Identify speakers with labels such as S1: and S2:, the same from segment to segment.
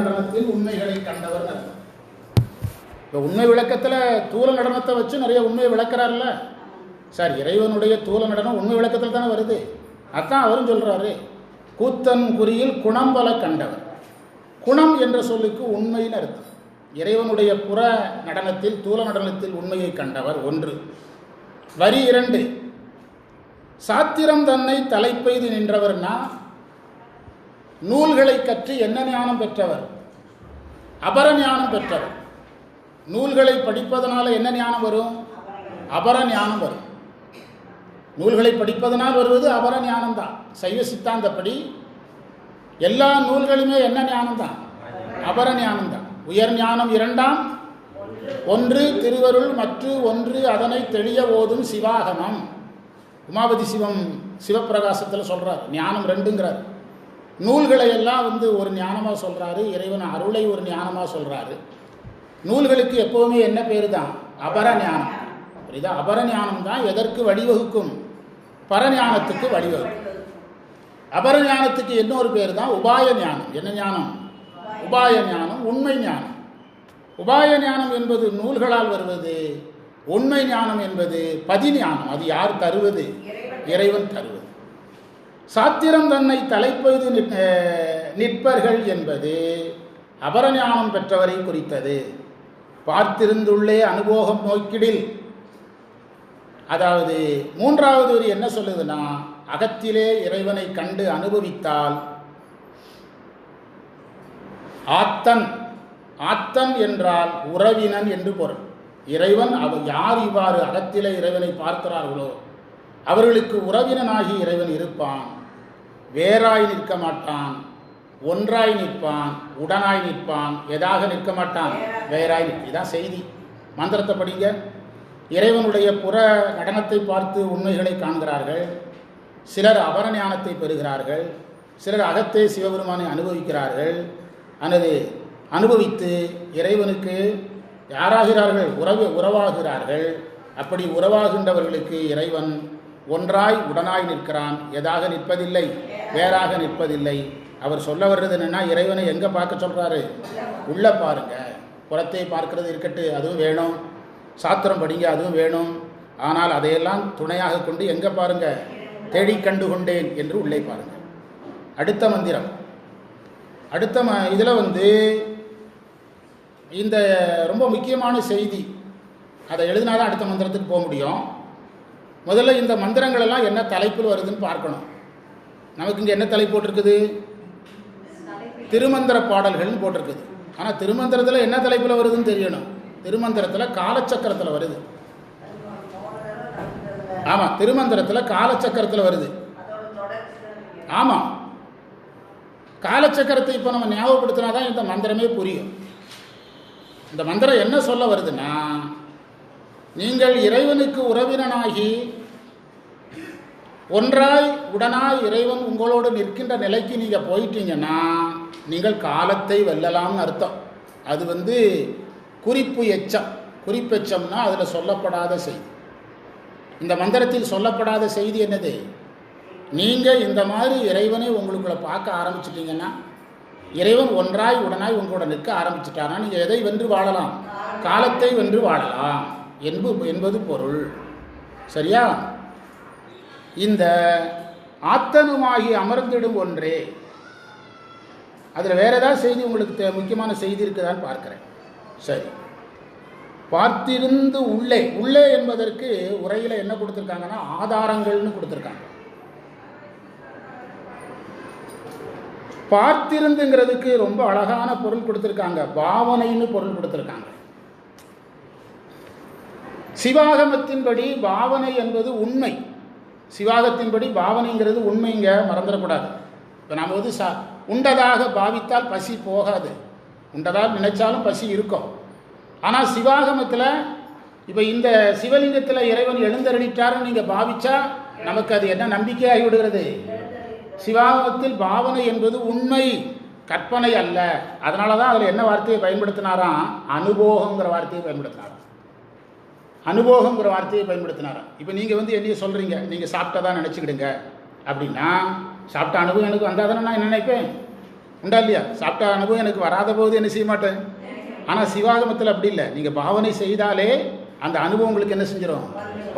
S1: நடனத்தில் உண்மைகளை கண்டவர் இப்போ உண்மை விளக்கத்தில் தூல நடனத்தை வச்சு நிறைய உண்மையை விளக்குறாருல்ல? சார் இறைவனுடைய தூல நடனம் உண்மை விளக்கத்தில் தானே வருது. அதான் அவரும் சொல்கிறாரு கூத்தன் குறியில் குணம்பல கண்டவர். குணம் என்ற சொல்லுக்கு உண்மைன்னு அர்த்தம். இறைவனுடைய புற நடனத்தில் தூல நடனத்தில் உண்மையை கண்டவர் ஒன்று. வரி இரண்டு சாத்திரம் தன்னை தலைப்பெய்து நின்றவர்னா நூல்களை கற்று என்ன ஞானம் பெற்றவர்? அபர ஞானம் பெற்றவர். நூல்களை படிப்பதனால என்ன ஞானம் வரும்? அபர ஞானம் வரும். நூல்களை படிப்பதனால் வருவது அபர ஞானம் தான் சைவ சித்தாந்தப்படி எல்லா நூல்களுமே என்ன ஞானம் தான் அபர ஞானம் தான் உயர் ஞானம் இரண்டாம் ஒன்று திருவருள் மற்ற ஒன்று அதனை தெளிய ஓதும் சிவாகமம். உமாபதி சிவம் சிவப்பிரகாசத்தில் சொல்கிறார் ஞானம் ரெண்டுங்கிறார். நூல்களை எல்லாம் வந்து ஒரு ஞானமாக சொல்கிறாரு இறைவன் அருளை ஒரு ஞானமாக சொல்கிறாரு நூல்களுக்கு எப்போவுமே என்ன பேர் தான் அபர ஞானம். புரியுதா? அபர ஞானம் தான் எதற்கு வழிவகுக்கும்? பரஞானத்துக்கு வழிவகுக்கும். அபர ஞானத்துக்கு இன்னொரு பேர் தான் உபாய ஞானம். என்ன ஞானம்? உபாய ஞானம் உண்மை ஞானம். உபாய ஞானம் என்பது நூல்களால் வருவது உண்மை ஞானம் என்பது பதிஞானம். அது யார் தருவது? இறைவன் தருவது. சாத்திரம் தன்னை தலைப்பெய்து நிற்பர்கள் என்பது அபரஞானம் பெற்றவரை குறித்தது. பார்த்திருந்துள்ளே அனுபோகம் நோக்கிடில். அதாவது மூன்றாவது ஒரு என்ன சொல்லுதுன்னா அகத்திலே இறைவனை கண்டு அனுபவித்தால் ஆத்தன் ஆத்தன் என்றால் உறவினன் என்று பொருள். இறைவன் அவர் யார் இவ்வாறு அகத்திலே இறைவனை பார்க்கிறார்களோ அவர்களுக்கு உறவினனாகி இறைவன் இருப்பான். வேறாய் நிற்க மாட்டான் ஒன்றாய் நிற்பான் உடனாய் நிற்பான் எதாக நிற்க மாட்டான்? வேறாய் நிற்க. இதான் செய்தி. மந்திரத்தை படிங்க. இறைவனுடைய புற நடனத்தை பார்த்து உண்மைகளை காண்கிறார்கள். சிலர் அபர ஞானத்தை பெறுகிறார்கள். சிலர் அகத்தே சிவபெருமானை அனுபவிக்கிறார்கள். அல்லது அனுபவித்து இறைவனுக்கு யாராகிறார்கள்? உறவு உறவாகிறார்கள். அப்படி உறவாகின்றவர்களுக்கு இறைவன் ஒன்றாய் உடனாய் நிற்கிறான். எதாக நிற்பதில்லை வேறாக நிற்பதில்லை. அவர் சொல்ல வர்றது என்னென்னா இறைவனை எங்கே பார்க்க சொல்கிறாரு உள்ளே பாருங்க. புறத்தை பார்க்கறது இருக்கட்டு அதுவும் வேணும். சாத்திரம் படிங்க அதுவும் வேணும். ஆனால் அதையெல்லாம் துணையாக கொண்டு எங்கே பாருங்க? தேடி கண்டு கொண்டேன் என்று உள்ளே பாருங்க. அடுத்த மந்திரம். அடுத்த ம இதில் வந்து இந்த ரொம்ப முக்கியமான செய்தி. அதை எழுதினாதான் அடுத்த மந்திரத்துக்கு போக முடியும். முதல்ல இந்த மந்திரங்கள் எல்லாம் என்ன தலைப்பில் வருதுன்னு பார்க்கணும். நமக்கு இங்கே என்ன தலைப்பு போட்டிருக்குது? திருமந்திர பாடல்கள்னு போட்டிருக்குது. ஆனால் திருமந்திரத்தில் என்ன தலைப்பில் வருதுன்னு தெரியணும். திருமந்திரத்தில் காலச்சக்கரத்தில் வருது. ஆமாம் திருமந்திரத்தில் காலச்சக்கரத்தில் வருது. ஆமாம் காலச்சக்கரத்தை இப்போ நம்ம ஞாபகப்படுத்தினா தான் இந்த மந்திரமே புரியும். இந்த மந்திரம் என்ன சொல்ல வருதுன்னா நீங்கள் இறைவனுக்கு உறவினனாகி ஒன்றாய் உடனாய் இறைவன் உங்களோடு நிற்கின்ற நிலைக்கு நீங்கள் போயிட்டீங்கன்னா நீங்கள் காலத்தை வெல்லலாம்னு அர்த்தம். அது வந்து குறிப்பு எச்சம். குறிப்பெச்சம்னா அதில் சொல்லப்படாத செய்தி. இந்த மந்திரத்தில் சொல்லப்படாத செய்தி என்னது? நீங்கள் இந்த மாதிரி இறைவனை உங்களுக்குள்ள பார்க்க ஆரம்பிச்சிட்டிங்கன்னா இறைவன் ஒன்றாய் உடனாய் உங்களோட நிற்க ஆரம்பிச்சிட்டானா நீங்கள் எதை வென்று வாழலாம்? காலத்தை வென்று வாழலாம். என்பது என்பது பொருள். சரியா? இந்த ஆத்தனுமாகி அமர்ந்திடும் ஒன்றே. அதில் வேற ஏதாவது செய்தி உங்களுக்கு முக்கியமான செய்தி இருக்குதான்னு பார்க்குறேன். சரி. பார்த்திருந்து உள்ளே உள்ளே என்பதற்கு உரையில் என்ன கொடுத்துருக்காங்கன்னா ஆதாரங்கள்னு கொடுத்துருக்காங்க. பார்த்திருந்துங்கிறதுக்கு ரொம்ப அழகான பொருள் கொடுத்துருக்காங்க. பாவனைன்னு பொருள் கொடுத்துருக்காங்க. சிவாகமத்தின்படி பாவனை என்பது உண்மை. சிவாகத்தின்படி பாவனைங்கிறது உண்மைங்க மறந்துடக்கூடாது. இப்போ நாம் வந்து சா உண்டதாக பாவித்தால் பசி போகாது. உண்டதாக நினைச்சாலும் பசி இருக்கும். ஆனால் சிவாகமத்தில் இப்போ இந்த சிவலிங்கத்தில் இறைவன் எழுந்தருளிட்டார்னு நீங்கள் பாவிச்சா நமக்கு அது என்ன நம்பிக்கையாகி விடுகிறது? சிவாகமத்தில் பாவனை என்பது உண்மை கற்பனை அல்ல. அதனால தான் அதில் என்ன வார்த்தையை பயன்படுத்தினாராம்? அனுபோகங்கிற வார்த்தையை பயன்படுத்தினாராம். அனுபவங்கிற வார்த்தையை பயன்படுத்தினாராம். இப்போ நீங்கள் வந்து என்னைய சொல்கிறீங்க நீங்கள் சாப்பிட்டதா நினச்சிக்கிடுங்க. அப்படின்னா சாப்பிட்ட அனுபவம் எனக்கு வந்தால் தானே நான் என்ன நினைப்பேன்? உண்டா இல்லையா? சாப்பிட்ட அனுபவம் எனக்கு வராத போது என்ன செய்ய மாட்டேன்? ஆனால் சிவாகமத்தில் அப்படி இல்லை. நீங்கள் பாவனை செய்தாலே அந்த அனுபவம் உங்களுக்கு என்ன செஞ்சிடும்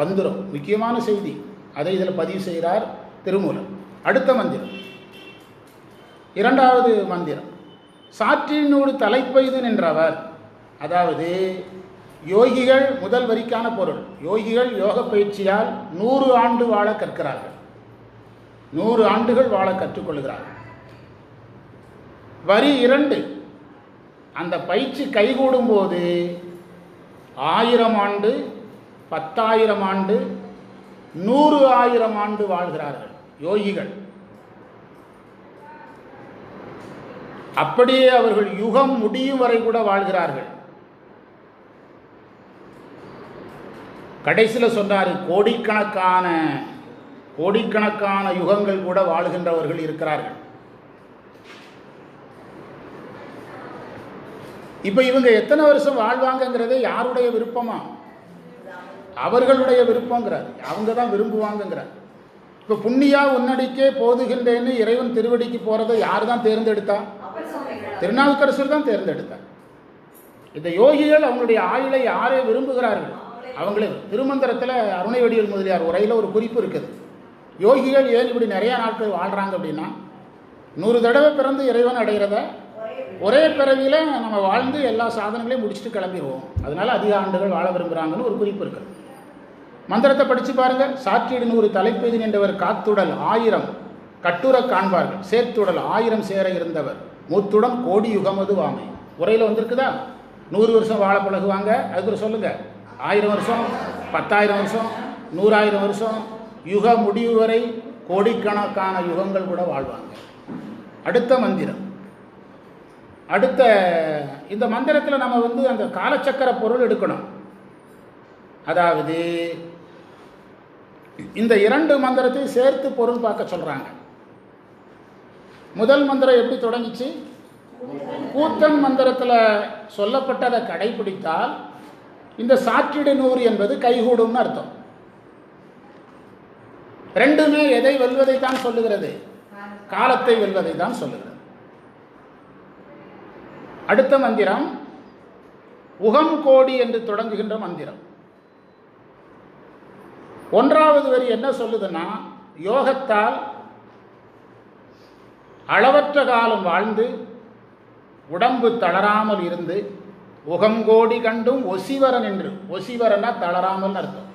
S1: வந்துடும் முக்கியமான செய்தி. அதை இதில் பதிவு செய்கிறார் திருமூலர். அடுத்த மந்திரம். இரண்டாவது மந்திரம். சாற்றினோடு தலைப்பெய்து நின்றவர். அதாவது யோகிகள் முதல் வரிக்கான பொருள். யோகிகள் யோக பயிற்சியால் நூறு ஆண்டு வாழ கற்கிறார்கள். நூறு ஆண்டுகள் வாழ கற்றுக்கொள்கிறார்கள். வரி இரண்டு. அந்த பயிற்சி கைகூடும் போது ஆயிரம் ஆண்டு பத்தாயிரம் ஆண்டு நூறு ஆயிரம் ஆண்டு வாழ்கிறார்கள் யோகிகள். அப்படியே அவர்கள் யுகம் முடியும் வரை கூட வாழ்கிறார்கள். கடைசியில் சொன்னார் கோடிக்கணக்கான கோடிக்கணக்கான யுகங்கள் கூட வாழ்கின்றவர்கள் இருக்கிறார்கள். இப்போ இவங்க எத்தனை வருஷம் வாழ்வாங்கங்கிறது யாருடைய விருப்பமா? அவர்களுடைய விருப்பங்கிறார். அவங்க தான் விரும்புவாங்கங்கிறார். இப்போ புண்ணியா உன்னடிக்கே போதுகின்றேன்னு இறைவன் திருவடிக்கு போகிறதை யார் தான் தேர்ந்தெடுத்தா? திருநாவுக்கரசர் தான் தேர்ந்தெடுத்தார். இந்த யோகிகள் அவங்களுடைய ஆயுளை யாரே விரும்புகிறார்கள்? அவங்களே திருமந்திரத்தில் அருணைவடிவர் முதலியார் உரையில் ஒரு குறிப்பு இருக்குது. யோகிகள் ஏன் இப்படி நிறையா நாட்கள் வாழ்கிறாங்க அப்படின்னா நூறு தடவை பிறந்து இறைவன் அடைகிறத ஒரே பிறவியில் நம்ம வாழ்ந்து எல்லா சாதனங்களையும் முடிச்சுட்டு கிளம்பிடுவோம். அதனால அதிக ஆண்டுகள் வாழ விரும்புகிறாங்கன்னு ஒரு குறிப்பு இருக்குது மந்திரத்தை படித்து பாருங்க. சாற்றிடு நூறு தலைப்பெய்து நின்றவர் காத்துடல் ஆயிரம் கட்டுர காண்பார்கள். சேர்த்துடல் ஆயிரம் சேர இருந்தவர். மூத்துடன் கோடி யுகமது வாமை. உரையில் வந்திருக்குதா? நூறு வருஷம் வாழ பழகுவாங்க. அதுக்கு சொல்லுங்கள் ஆயிரம் வருஷம் பத்தாயிரம் வருஷம் நூறாயிரம் வருஷம் யுக முடிவு வரை கோடிக்கணக்கான யுகங்கள் கூட வாழ்வாங்க. அடுத்த மந்திரம். அடுத்த இந்த மந்திரத்தில் நம்ம வந்து அந்த காலச்சக்கர பொருள் எடுக்கணும். அதாவது இந்த இரண்டு மந்திரத்தையும் சேர்த்து பொருள் பார்க்க சொல்கிறாங்க முதல் மந்திரம் எப்படி தொடங்கிச்சு? கூத்தன் மந்திரத்தில் சொல்லப்பட்டதை கடைபிடித்தால் இந்த சாற்றிடு நூறு என்பது கைகூடும்னு அர்த்தம். ரெண்டுமே எதை வெல்வதை தான் சொல்லுகிறது? காலத்தை வெல்வதை தான் சொல்லுகிறது. அடுத்த மந்திரம் உகம் கோடி என்று தொடங்குகின்ற மந்திரம். ஒன்றாவது வரி என்ன சொல்லுதுன்னா யோகத்தால் அளவற்ற காலம் வாழ்ந்து உடம்பு தளராமல் இருந்து உகங்கோடி கண்டும் ஒசிவரன் என்று. ஒசிவரனா தளராமல் அர்த்தம்.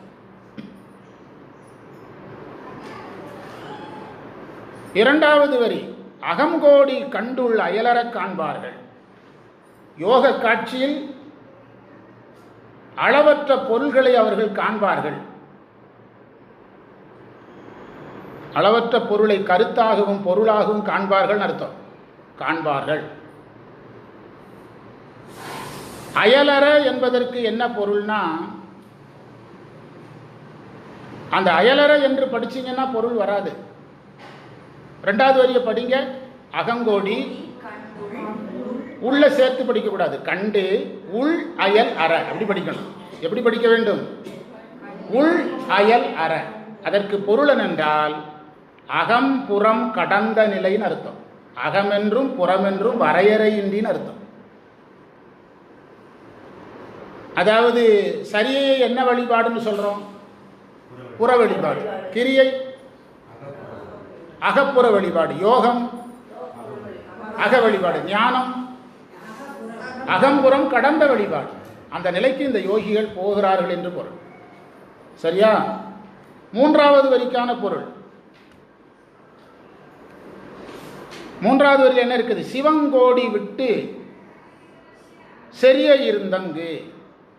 S1: இரண்டாவது வரி அகங்கோடி கண்டுள் அயலறக் காண்பார்கள். யோக காட்சியில் அளவற்ற பொருள்களை அவர்கள் காண்பார்கள். அளவற்ற பொருளை கருத்தாகவும் பொருளாகவும் காண்பார்கள் அர்த்தம். காண்பார்கள். அயலற என்பதற்கு என்ன பொருள்னா அந்த அயலற என்று படிச்சீங்கன்னா பொருள் வராது. ரெண்டாவது வரிய படிங்க அகங்கோடி உள்ள சேர்த்து படிக்கக்கூடாது. கண்டு உள் அயல் அற. அப்படி படிக்கணும். எப்படி படிக்க வேண்டும்? உள் அயல் அற. அதற்கு பொருள் என்னென்றால் அகம் புறம் கடந்த நிலைன்னு அர்த்தம். அகமென்றும் புறமென்றும் வரையறையின்றின்னு அர்த்தம். அதாவது சரியை என்ன வழிபாடுன்னு சொல்றோம்? புற வழிபாடு. கிரியை? அகப்புற வழிபாடு. யோகம்? அக வழிபாடு. ஞானம்? அகம்புறம் கடந்த வழிபாடு. அந்த நிலைக்கு இந்த யோகிகள் போகிறார்கள் என்று பொருள். சரியா? மூன்றாவது வரிக்கான பொருள். மூன்றாவது வரியில் என்ன இருக்குது? சிவங்கோடி விட்டு செரிய இருந்தங்கு.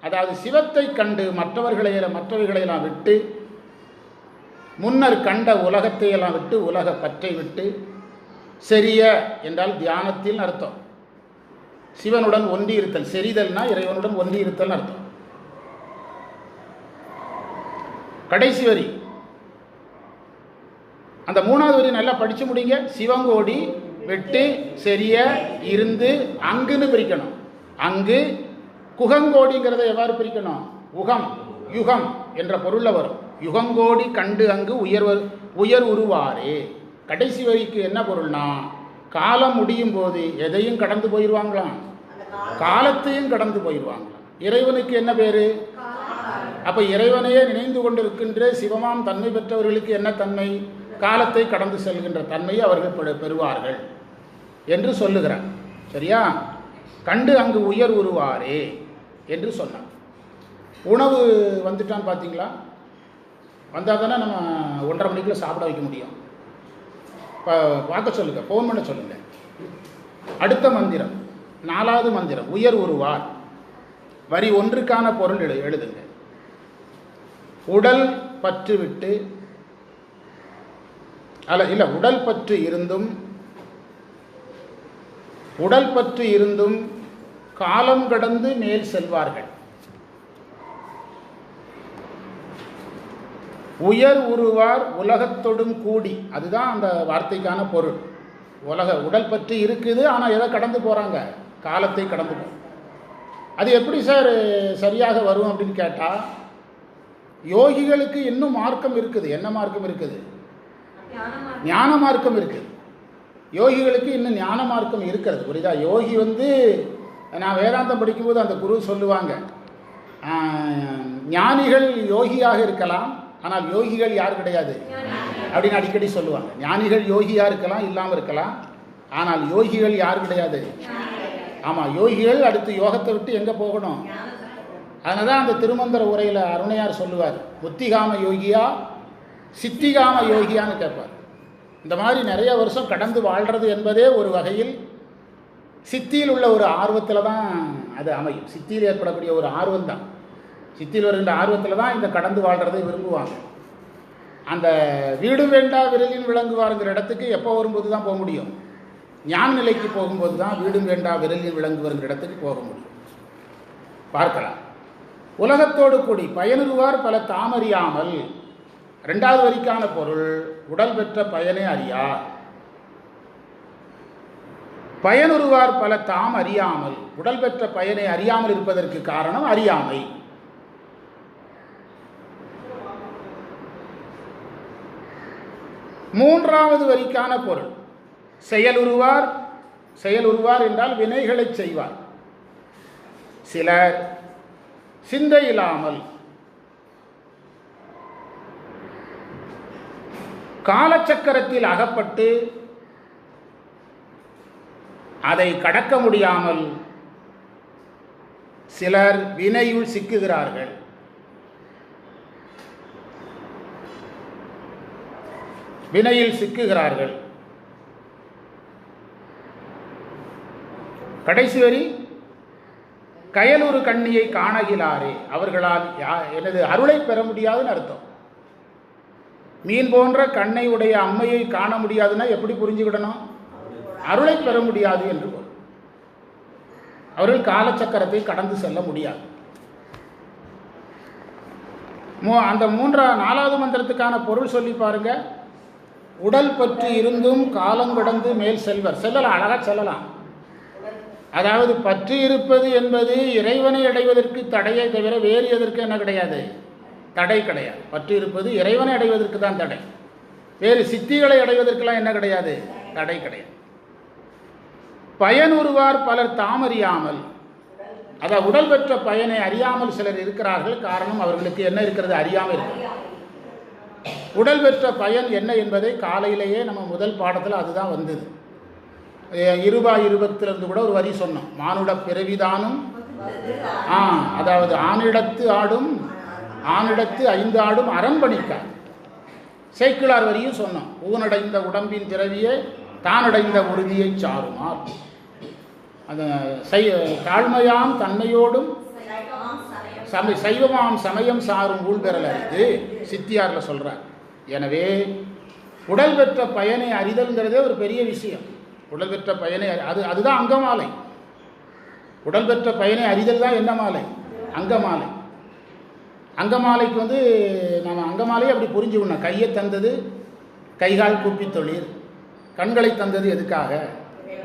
S1: அதாவது சிவத்தை கண்டு மற்றவர்களை மற்றவர்களையெல்லாம் விட்டு முன்னர் கண்ட உலகத்தையெல்லாம் விட்டு உலக பற்றை விட்டு செரிய என்றால் தியானத்தில் அர்த்தம். சிவனுடன் ஒன்றி இருத்தல் செறிதல்னா இறைவனுடன் ஒன்றி இருத்தல் அர்த்தம். கடைசி வரி. அந்த மூணாவது வரி நல்லா படிச்சு முடிங்க. சிவங்கோடி வெட்டு செரிய இருந்து அங்குன்னு பிரிக்கணும். அங்கு குகங்கோடிங்கிறத எவ்வாறு பிரிக்கணும்? உகம் யுகம் என்ற பொருளில் வரும். யுகங்கோடி கண்டு அங்கு உயர்வர் உயர் உருவாரே. கடைசி வரிக்கு என்ன பொருள்னா காலம் முடியும் போது எதையும் கடந்து போயிடுவாங்களாம் காலத்தையும் கடந்து போயிடுவாங்களாம் இறைவனுக்கு என்ன பேரு? அப்ப இறைவனையே நினைந்து கொண்டிருக்கின்ற சிவமாம் தன்மை பெற்றவர்களுக்கு என்ன தன்மை? காலத்தை கடந்து செல்கின்ற தன்மையை அவர்கள் பெறுவார்கள் என்று சொல்லுகிறார். சரியா? கண்டு அங்கு உயர் உருவாரே. என்று சொன்னார் உணவு வந்துட்டான்னு பார்த்தீங்களா? வந்தால் தானே நம்ம ஒன்றரை மணிக்குள்ள சாப்பிட வைக்க முடியும். இப்போ பார்க்க சொல்லுங்கள் ஃபோன் பண்ண சொல்லுங்கள் அடுத்த மந்திரம் நாலாவது மந்திரம் உயர் உருவார் வரி ஒன்றுக்கான பொருள் எழு எழுதுங்க. உடல் பற்று விட்டு அல்ல இல்லை உடல் பற்று இருந்தும் உடல் பற்று இருந்தும் காலம் கடந்து மேல் செல்வார்கள். உயர் உருவார் உலகத்தொடும் கூடி. அதுதான் அந்த வார்த்தைக்கான பொருள். உலக உடல் பற்றி இருக்குது ஆனால் எதை கடந்து போகிறாங்க காலத்தை கடந்து போ. அது எப்படி சார் சரியாக வரும் அப்படின்னு கேட்டால் யோகிகளுக்கு இன்னும் மார்க்கம் இருக்குது. என்ன மார்க்கம் இருக்குது? ஞான மார்க்கம் இருக்குது. யோகிகளுக்கு இன்னும் ஞான மார்க்கம் இருக்கிறது. புரியுதா? யோகி வந்து நான் வேதாந்தம் படிக்கும்போது அந்த குரு சொல்லுவாங்க ஞானிகள் யோகியாக இருக்கலாம் ஆனால் யோகிகள் யார் கிடையாது. அப்படின்னு அடிக்கடி சொல்லுவாங்க. ஞானிகள் யோகியாக இருக்கலாம் இல்லாமல் இருக்கலாம் ஆனால் யோகிகள் யார் கிடையாது. ஆமாம் யோகிகள் அடுத்து யோகத்தை விட்டு எங்கே போகணும்? அதனால தான் அந்த திருமந்திர உரையில் அருணையார் சொல்லுவார் புத்திகாம யோகியா சித்திகாம யோகியான்னு கேட்பார். இந்த மாதிரி நிறைய வருஷம் கடந்து வாழ்கிறது என்பதே ஒரு வகையில் சித்தியில் உள்ள ஒரு ஆர்வத்தில் தான் அது அமையும். சித்தியில் ஏற்படக்கூடிய ஒரு ஆர்வம் தான். சித்தியில் வருகின்ற ஆர்வத்தில் தான் இந்த கடந்து வாழ்கிறதை விரும்புவாங்க. அந்த வீடு வேண்டா விரலில் விளங்குவாருங்கிற இடத்துக்கு எப்போ வரும்போது தான் போக முடியும்? ஞான நிலைக்கு போகும்போது தான் வீடும் வேண்டா விரலில் விளங்குவருங்கிற இடத்துக்கு போக முடியும். பார்க்கலாம். உலகத்தோடு கூடி பயனுறுவார் பல தாமறியாமல் ரெண்டாவது வரிக்கான பொருள் உடல் பெற்ற பயனை அறியார். பயனுருவார் பல தாம் அறியாமல். உடல் பெற்ற பயனை அறியாமல் இருப்பதற்கு காரணம் அறியாமை. மூன்றாவது வரிக்கான பொருள். செயலுருவார் செயலுருவார் என்றால் வினைகளை செய்வார். சிலர் சிந்தையில்லாமல் காலச்சக்கரத்தில் அகப்பட்டு அதை கடக்க முடியாமல் சிலர் வினையுள் சிக்குகிறார்கள். வினையில் சிக்குகிறார்கள். கடைசி வரி கயலூர் கண்ணியை காணகிலாரே. அவர்களால் யா- எனது அருளை பெற முடியாதுன்னு அர்த்தம். மீன் போன்ற கண்ணை உடைய அம்மையை காண முடியாதுன்னா எப்படி புரிஞ்சுக்கிடணும்? அருளை பெற முடியாது என்று பொருள். அவர்கள் காலச்சக்கரத்தை கடந்து செல்ல முடியாது. மூ அந்த மூன்றா நாலாவது மந்திரத்துக்கான பொருள் சொல்லி பாருங்க. உடல் பற்றி இருந்தும் காலம் கடந்து மேல் செல்வர். செல்லலாம் அழகா செல்லலாம். அதாவது பற்று இருப்பது என்பது இறைவனை அடைவதற்கு தடையை தவிர வேறு எதற்கு என்ன கிடையாது? தடை கிடையாது. பற்று இருப்பது இறைவனை அடைவதற்கு தான் தடை. வேறு சித்திகளை அடைவதற்கெல்லாம் என்ன கிடையாது? தடை கிடையாது. பயனுறுவார் பலர் தாமறியாமல். அதான் உடல் பெற்ற பயனை அறியாமல் சிலர் இருக்கிறார்கள். காரணம் அவர்களுக்கு என்ன இருக்கிறது? அறியாமல் இருக்கிறது உடல் பெற்ற பயன் என்ன என்பதை காலையிலேயே நம்ம முதல் பாடத்தில் அதுதான் வந்தது. இருபா இருபத்திலிருந்து கூட ஒரு வரி சொன்னோம். மானுட பிறவிதானும் ஆ அதாவது ஆணிடத்து ஆடும் ஆணிடத்து ஐந்து ஆடும் அரண்பணிக்கார் சேக்கிழார் வரியும் சொன்னோம். ஊனடைந்த உடம்பின் பிறவியே தானடைந்த உறுதியை சாருமார். அந்த சை தாழ்மையாம் தன்மையோடும் சம சைவமாம் சமயம் சாரும் ஊழ்பெறல் அறிந்து சித்தியாரில் சொல்கிறார் எனவே உடல் பெற்ற பயனை அறிதல்ங்கிறதே ஒரு பெரிய விஷயம். உடல் பெற்ற பயனை அறி- அது அதுதான் அங்கமாலை. உடல் பெற்ற பயனை அறிதல் தான் என்ன மாலை? அங்கமாலை. அங்கமாலைக்கு வந்து நம்ம அங்கமாலையை அப்படி புரிஞ்சுக்கணும். கையை தந்தது கைகால் கூப்பி தொழில். கண்களை தந்தது எதுக்காக?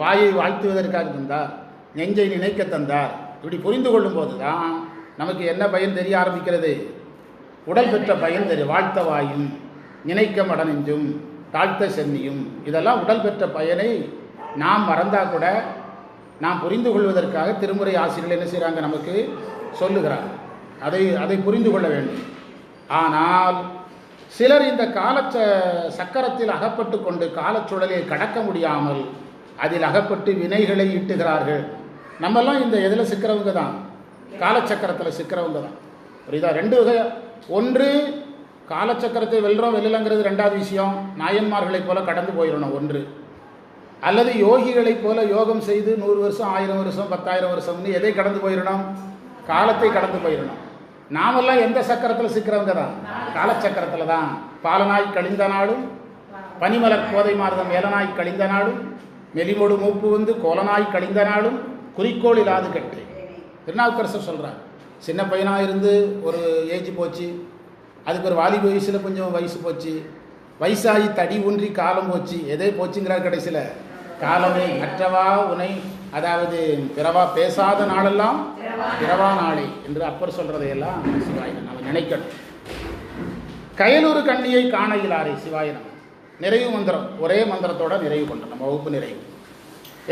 S1: வாயை வாழ்த்துவதற்காக தந்தார். நெஞ்சை நினைக்க தந்தார். இப்படி புரிந்து கொள்ளும்போது தான் நமக்கு என்ன பயன் தெரிய ஆரம்பிக்கிறது? உடல் பெற்ற பயன் தெரியும் வாழ்த்த வாயும் நினைக்க மடநெஞ்சும் தாழ்த்த சென்னியும் இதெல்லாம் உடல் பெற்ற பயனை நாம் மறந்தா கூட நாம் புரிந்து கொள்வதற்காக திருமுறை ஆசிரியர்கள் என்ன செய்கிறாங்க நமக்கு சொல்லுகிறாங்க. அதை அதை புரிந்து கொள்ள வேண்டும். ஆனால் சிலர் இந்த காலச்ச சக்கரத்தில் அகப்பட்டு கொண்டு காலச்சுழலை கடக்க முடியாமல் அதில் அகப்பட்டு வினைகளை ஈட்டுகிறார்கள். நம்மெல்லாம் இந்த எதில் சிக்கிறவங்க தான். காலச்சக்கரத்தில் சிக்கிறவங்க தான். புரியுதா? ரெண்டு வகை. ஒன்று காலச்சக்கரத்தை வெல்றோம் வெல்லலைங்கிறது ரெண்டாவது விஷயம். நாயன்மார்களைப் போல கடந்து போயிடணும் ஒன்று. அல்லது யோகிகளைப் போல யோகம் செய்து நூறு வருஷம் ஆயிரம் வருஷம் பத்தாயிரம் வருஷம்னு எதை கடந்து போயிடணும்? காலத்தை கடந்து போயிடணும். நாமெல்லாம் எந்த சக்கரத்தில் சிக்கிறவங்க தான் காலச்சக்கரத்தில் தான் பாலனாய் கழிந்த நாடும் பனிமலர் கோதை மார்தம் ஏலனாய் கழிந்த நாடும் மெலிமொடு மூப்பு வந்து கோலனாய் கழிந்த நாடும் குறிக்கோள் இல்லாது கட்டு. திருநாவுக்கரசர் சொல்கிறார் சின்ன பையனாக இருந்து ஒரு ஏஜ் போச்சு அதுக்கு ஒரு வாலிப வயசில் கொஞ்சம் வயசு போச்சு வயசாகி தடி ஊன்றி காலம் போச்சு எதே போச்சுங்கிறார் கடைசியில். காலமே மற்றவா உனை அதாவது பிறவா பேசாத நாளெல்லாம் பிறவா நாளை. என்று அப்பர் சொல்றதையெல்லாம் சிவாய நம்ம நினைக்கணும் கயலூர் கண்ணியை காண இயலாரே சிவாய நம்ம நிறைவு மந்திரம் ஒரே மந்திரத்தோட நிறைவு பண்ணுறோம் நம்ம வகுப்பு நிறைவு.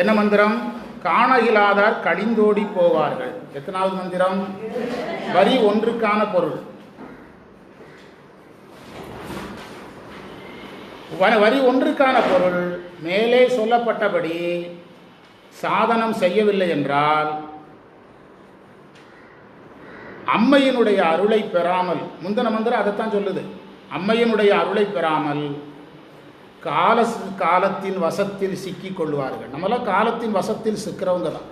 S1: என்ன மந்திரம்? காண இயலாதார் கடிந்தோடி போவார்கள். எத்தனாவது மந்திரம்? வரி ஒன்றுக்கான பொருள். வரி ஒன்றுக்கான பொருள். மேலே சொல்லப்பட்டபடி சாதனம் செய்யவில்லை என்றால் அம்மையினுடைய அருளை பெறாமல் முந்தின மந்திரம் அதைத்தான் சொல்லுது அம்மையினுடைய அருளை பெறாமல் கால காலத்தின் வசத்தில் சிக்கிக் கொள்வார்கள் நம்மளாம் காலத்தின் வசத்தில் சிக்கிறவங்க தான்.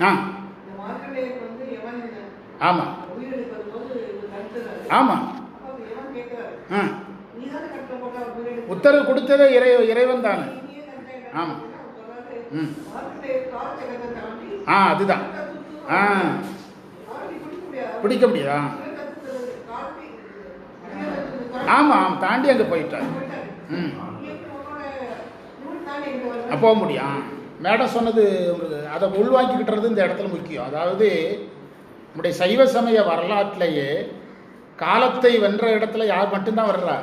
S1: ஆ ஆமாம். ஆமாம்? ஆ
S2: நீதானே கட்டளை போட்ட அவர் உயிரெடுப்பு.
S1: உத்தரவு கொடுத்ததே இறை இறைவன் தானே.
S2: நீயே
S1: ஆமா. ம். ஆ அதுதான். ஆ.
S2: பிடிக்க முடியாது.
S1: முடியாதா ஆமாம் தாண்டி அங்கே போயிட்டார். ம். போக முடியும் மேடம் சொன்னது உங்களுக்கு அதை உள்வாங்கிக்கிட்டுறது இந்த இடத்துல முக்கியம். அதாவது நம்முடைய சைவ சமய வரலாற்றிலேயே காலத்தை வென்ற இடத்துல யார் மட்டும்தான் வர்றா?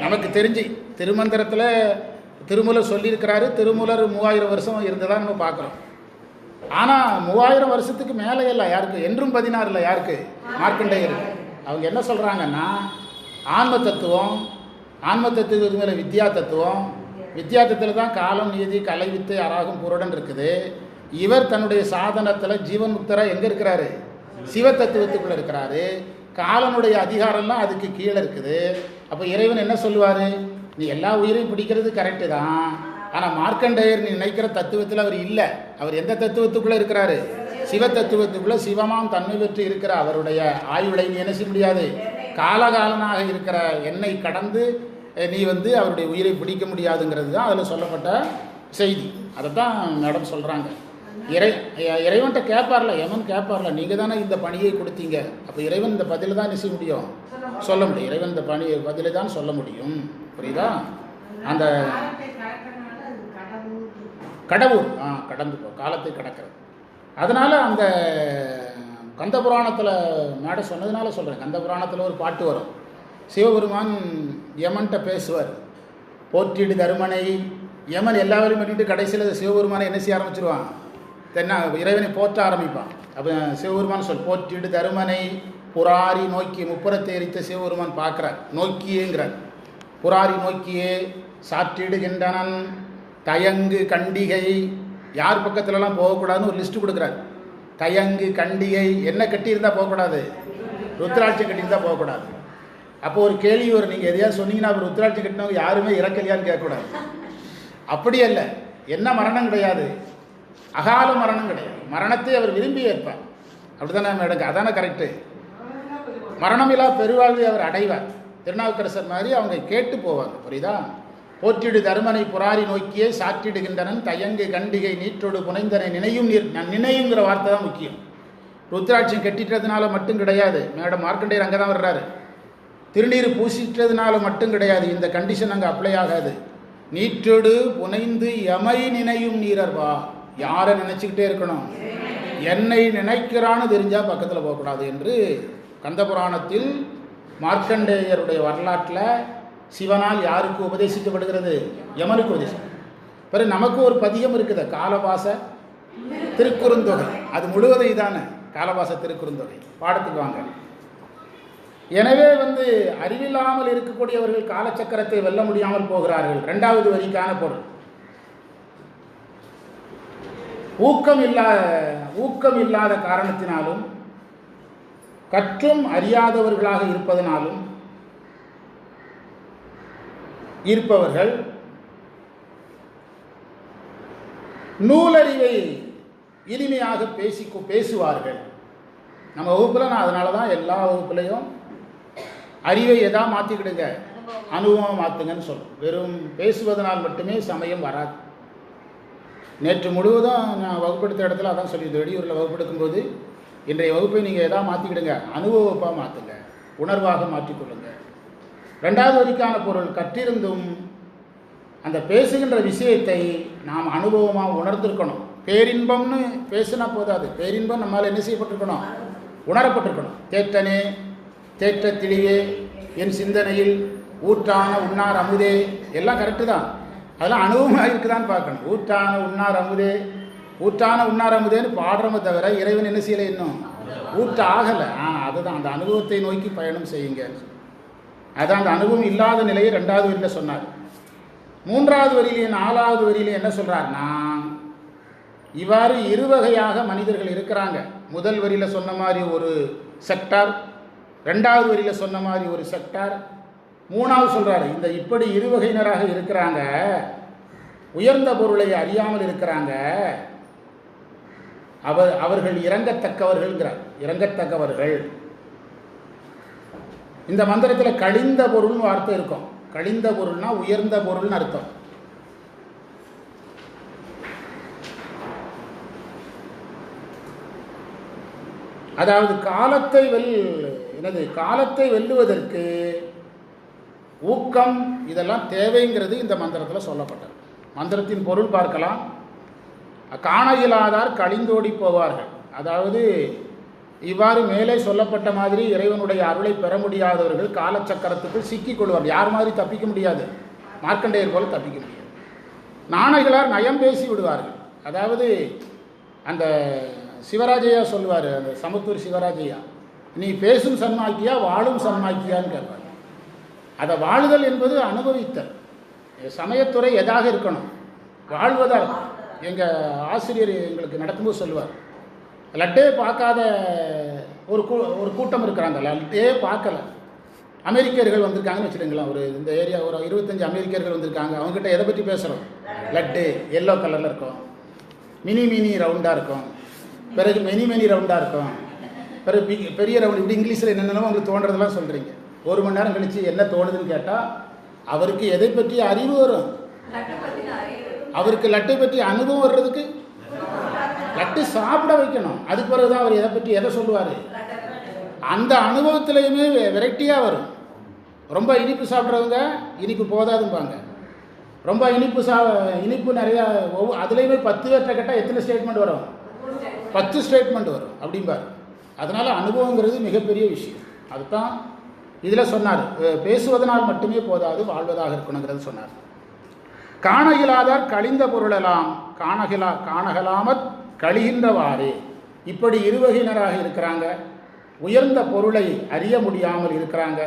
S1: நமக்கு தெரிஞ்சு. திருமந்திரத்தில் திருமூலர் சொல்லியிருக்கிறாரு திருமூலர் மூவாயிரம் வருஷம் இருந்ததா நம்ம பார்க்குறோம். ஆனால் மூவாயிரம் வருஷத்துக்கு மேலே இல்லை யாருக்கு? என்றும் பதினாறு இல்லை யாருக்கு? மார்க்கண்டையர். அவங்க என்ன சொல்கிறாங்கன்னா ஆன்ம தத்துவம் ஆன்ம தத்துவத்துக்கு மேலே வித்யா தத்துவம். வித்யா தத்துவத்தில் தான் காலம் நீதி கலை வித்தை அராகம் புருடன் இருக்குது. இவர் தன்னுடைய சாதனத்தில் ஜீவன் முக்தராக எங்கே இருக்கிறாரு? சிவ தத்துவத்துக்குள்ளே இருக்கிறாரு. காலனுடைய அதிகாரம்லாம் அதுக்கு கீழே இருக்குது. அப்போ இறைவன் என்ன சொல்லுவார்? நீ எல்லா உயிரையும் பிடிக்கிறது கரெக்டு தான். ஆனால் மார்க்கண்டேயர் நீ நினைக்கிற தத்துவத்தில் அவர் இல்லை. அவர் எந்த தத்துவத்துக்குள்ளே இருக்கிறாரு? சிவ தத்துவத்துக்குள்ளே சிவமாம் தன்மை பெற்று இருக்கிற அவருடைய ஆயுளை நீ என்ன செய்ய முடியாது? காலகாலனாக இருக்கிற என்னை கடந்து நீ வந்து அவருடைய உயிரை பிடிக்க முடியாதுங்கிறது தான் அதில் சொல்லப்பட்ட செய்தி. அதை தான் மேடம் சொல்கிறாங்க இறை இறைவன்கிட்ட கேட்பார்ல யமன் கேட்பார்ல நீங்கள் தானே இந்த பணியை கொடுத்தீங்க. அப்போ இறைவன் இந்த பதிலை தான் நிச செய்ய முடியும். சொல்ல முடியும். இறைவன் இந்த பணி பதிலை தான் சொல்ல முடியும். புரியுதா? அந்த
S3: கடவுள்
S1: ஆ கடந்து போ காலத்தை கடக்கிறது. அதனால் அந்த கந்த புராணத்தில் மேடம் சொன்னதுனால சொல்கிறேன் கந்த புராணத்தில் ஒரு பாட்டு வரும். சிவபெருமான் யமன்கிட்ட பேசுவார். போற்றிடு தருமனை யமன் எல்லா வேலையும் பண்ணிட்டு கடைசியில் சிவபெருமானை என்ன செய்ய ஆரம்பிச்சிருவான்? தென்ன இறைவனை போற்ற ஆரம்பிப்பான். அப்போ சிவபெருமான் சொல் போற்றிடு தருமனை புராரி நோக்கி முப்புறத்தை எரித்த சிவபெருமான் பார்க்குறார். நோக்கியேங்கிறார். புராரி நோக்கியே சாற்றிடுகின்றனன். தயங்கு கண்டிகை. யார் பக்கத்துலலாம் போகக்கூடாதுன்னு ஒரு லிஸ்ட்டு கொடுக்குறாரு. தயங்கு கண்டிகை. என்ன கட்டியிருந்தால் போகக்கூடாது? ருத்ராட்சி கட்டியிருந்தால் போகக்கூடாது. அப்போ ஒரு கேள்வி ஒரு நீங்கள் எதையாவது சொன்னீங்கன்னா அப்போ ருத்ராட்சி கட்டினவங்க யாருமே இறக்கலையான்னு கேட்கக்கூடாது. அப்படி அல்ல. என்ன மரணம் கிடையாது. அகால மரணம் கிடையாது. மரணத்தை அவர் விரும்பி ஏற்பார். அப்படிதானே மேடம்? அதானே கரெக்டு மரணமில்லா பெருவாழ்வை அவர் அடைவார். திருநாவுக்கரசர் மாதிரி அவங்க கேட்டு போவாங்க. புரியுதா? போற்றிடு தருமனை புராரி நோக்கியே சாற்றிடுகின்றனன். தயங்கு கண்டிகை நீற்றோடு புனைந்தனை நினையும் நீர் நான் நினையுங்கிற வார்த்தை தான் முக்கியம். ருத்ராட்சியம் கட்டிட்டதுனால மட்டும் கிடையாது. மேடம் மார்க்கண்டேயர் அங்கே தான் வர்றாரு. திருநீர் பூசிட்டதுனால மட்டும் கிடையாது. இந்த கண்டிஷன் அங்கே அப்ளை ஆகாது. நீற்றோடு புனைந்து எமை நினையும் நீரர்வா? யாரை நினச்சிக்கிட்டே இருக்கணும்? என்னை நினைக்கிறான்னு தெரிஞ்சால் பக்கத்தில் போகக்கூடாது என்று கந்தபுராணத்தில் மார்க்கண்டேயருடைய வரலாற்றில் சிவனால் யாருக்கு உபதேசிக்கப்படுகிறது? யமனுக்கு உபதேசம். பிறகு நமக்கு ஒரு பதிகம் இருக்குது காலவாச திருக்குறுந்தொகை. அது முழுவதை தானே காலவாச திருக்குறுந்தொகை. பாடத்துக்கு வாங்க. எனவே வந்து அறிவில்லாமல் இருக்கக்கூடியவர்கள் காலச்சக்கரத்தை வெல்ல முடியாமல் போகிறார்கள். ரெண்டாவது வரிக்கான பொருள். ஊக்கம் இல்லா ஊக்கம் இல்லாத காரணத்தினாலும் கற்றும் அறியாதவர்களாக இருப்பதனாலும் இருப்பவர்கள் நூலறிவை இனிமையாக பேசி பேசுவார்கள். நம்ம வகுப்பில் நான் அதனால தான் எல்லா வகுப்புலையும் அறிவை எதா மாற்றிக்கிடுங்க அனுபவம் மாற்றுங்கன்னு சொல்லும் வெறும் பேசுவதனால் மட்டுமே சமயம் வராது. நேற்று முழுவதும் நான் வகுப்படுத்த இடத்துல அதான் சொல்லியிருந்தேன். வெளியூரில் வகுப்பெடுக்கும்போது இன்றைய வகுப்பை நீங்கள் எதாவது மாற்றிக்கிடுங்க அனுபவப்பாக மாற்றுங்க உணர்வாக மாற்றிக்கொள்ளுங்க. ரெண்டாவது வரிக்கான பொருள் கற்றிருந்தும் அந்த பேசுகின்ற விஷயத்தை நாம் அனுபவமாக உணர்ந்திருக்கணும். பேரின்பம்னு பேசுனா போதாது. பேரின்பம் நம்மால் என்ன செய்யப்பட்டிருக்கணும்? உணரப்பட்டிருக்கணும். தேற்றனே தேற்ற தெளிவே என் சிந்தனையில் ஊற்றான உன்னார் அமுதே எல்லாம் கரெக்டு தான். அதெல்லாம் அனுபவமாக இருக்குதான்னு பார்க்கணும். ஊற்றான உண்ணார் அமுதே ஊற்றான உண்ணார் அமுதேன்னு பாடுறோமே தவிர இறைவன் என்ன செய்யலை இன்னும்? ஊற்ற ஆகலை. ஆ அதுதான் அந்த அனுபவத்தை நோக்கி பயணம் செய்யுங்க. அதான் அந்த அனுபவம் இல்லாத நிலையை ரெண்டாவது வரியில் சொன்னார். மூன்றாவது வரியிலே நாலாவது வரியிலே என்ன சொல்றாருன்னா இவ்வாறு இரு வகையாக மனிதர்கள் இருக்கிறாங்க. முதல் வரியில் சொன்ன மாதிரி ஒரு செக்டார் ரெண்டாவது வரியில் சொன்ன மாதிரி ஒரு செக்டார் மூணாவது சொல்றாரு இந்த இப்படி இரு வகையினராக இருக்கிறாங்க உயர்ந்த பொருளை அறியாமல் இருக்கிறாங்க அவர் அவர்கள் இறங்கத்தக்கவர்கள்ங்கிறார். இறங்கத்தக்கவர்கள். இந்த மந்திரத்தில் கழிந்த பொருள்னு வார்த்தை இருக்கும். கழிந்த பொருள்னா உயர்ந்த பொருள்னு அர்த்தம். அதாவது காலத்தை வெல் என்னது காலத்தை வெல்லுவதற்கு ஊக்கம் இதெல்லாம் தேவைங்கிறது இந்த மந்திரத்தில் சொல்லப்பட்டது. மந்திரத்தின் பொருள் பார்க்கலாம். காண இயலாதார் கழிந்தோடி போவார்கள். அதாவது இவ்வாறு மேலே சொல்லப்பட்ட மாதிரி இறைவனுடைய அருளை பெற முடியாதவர்கள் காலச்சக்கரத்துக்கு சிக்கிக் கொள்வார்கள். யார் மாதிரி தப்பிக்க முடியாது. மார்க்கண்டேயர் போல தப்பிக்க முடியாது. நாணயர்களார் நயம் பேசி விடுவார்கள். அதாவது அந்த சிவராஜையா சொல்லுவார் அந்த சமத்தூர் சிவராஜையா நீ பேசும் சன்மாக்கியா வாழும் சன்மாக்கியான்னு கேட்பார். அதை வாழுதல் என்பது அனுபவித்தல். சமயத்துறை எதாக இருக்கணும்? வாழ்வதால். எங்கள் ஆசிரியர் எங்களுக்கு நடக்கும்போது சொல்லுவார் லட்டே பார்க்காத ஒரு கூ ஒரு கூட்டம் இருக்கிறாங்க. லட்டே பார்க்கல. அமெரிக்கர்கள் வந்திருக்காங்கன்னு வச்சுருங்களேன் ஒரு இந்த ஏரியா ஒரு இருபத்தஞ்சி அமெரிக்கர்கள் வந்திருக்காங்க அவங்ககிட்ட எதை பற்றி பேசுகிறோம் லட்டு எல்லோ கலரில் இருக்கும். மினி மினி ரவுண்டாக இருக்கும். பிறகு மினி மெனி ரவுண்டாக இருக்கும். பிறகு பெரிய ரவுண்ட் இப்படி இங்கிலீஷில் என்னென்னமோ உங்களுக்கு தோன்றதெல்லாம் சொல்கிறீங்க ஒரு மணி நேரம் கழித்து என்ன தோணுதுன்னு கேட்டால் அவருக்கு எதை பற்றி அறிவு வரும்? அவருக்கு லட்டை பற்றி அனுபவம் வர்றதுக்கு லட்டு சாப்பிட வைக்கணும். அதுக்கு பிறகு தான் அவர் எதை பற்றி எதை சொல்லுவார்? அந்த அனுபவத்திலையுமே வெரைட்டியாக வரும். ரொம்ப இனிப்பு சாப்பிட்றவங்க இனிப்பு போதாதும்பாங்க. ரொம்ப இனிப்பு சா இனிப்பு நிறையா ஒவ்வொரு அதுலேயுமே பத்து பேர்கிட்ட கேட்டால் எத்தனை ஸ்டேட்மெண்ட் வரும்? பத்து ஸ்டேட்மெண்ட் வரும். அப்படிம்பார். அதனால் அனுபவங்கிறது மிகப்பெரிய விஷயம். அதுதான் இதில் சொன்னார் பேசுவதனால் மட்டுமே போதாது வாழ்வதாக இருக்கணுங்கிறது சொன்னார். காண இயலாதார் கழிந்த பொருளெல்லாம் காணகிலா காணகலாமற் கழிகின்றவாறு. இப்படி இருவகையினராக இருக்கிறாங்க. உயர்ந்த பொருளை அறிய முடியாமல் இருக்கிறாங்க.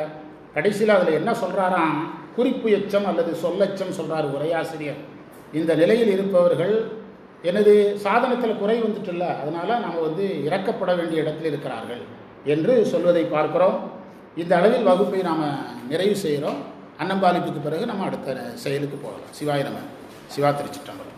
S1: கடைசியில் அதில் என்ன சொல்கிறாராம் குறிப்பு எச்சம் அல்லது சொல்லச்சம் சொல்கிறார் உரையாசிரியர். இந்த நிலையில் இருப்பவர்கள் எனது சாதனத்தில் குறை வந்துட்டுல்ல அதனால் நாம் வந்து இறக்கப்பட வேண்டிய இடத்தில் இருக்கிறார்கள் என்று சொல்வதை பார்க்கிறோம். இந்த அளவில் வகுப்பை நாம் நிறைவு செய்கிறோம். அன்னம்பாலிப்புக்கு பிறகு நம்ம அடுத்த செயலுக்கு போகலாம். சிவாய நம்ம சிவா
S4: திருச்சிட்டம்பரம்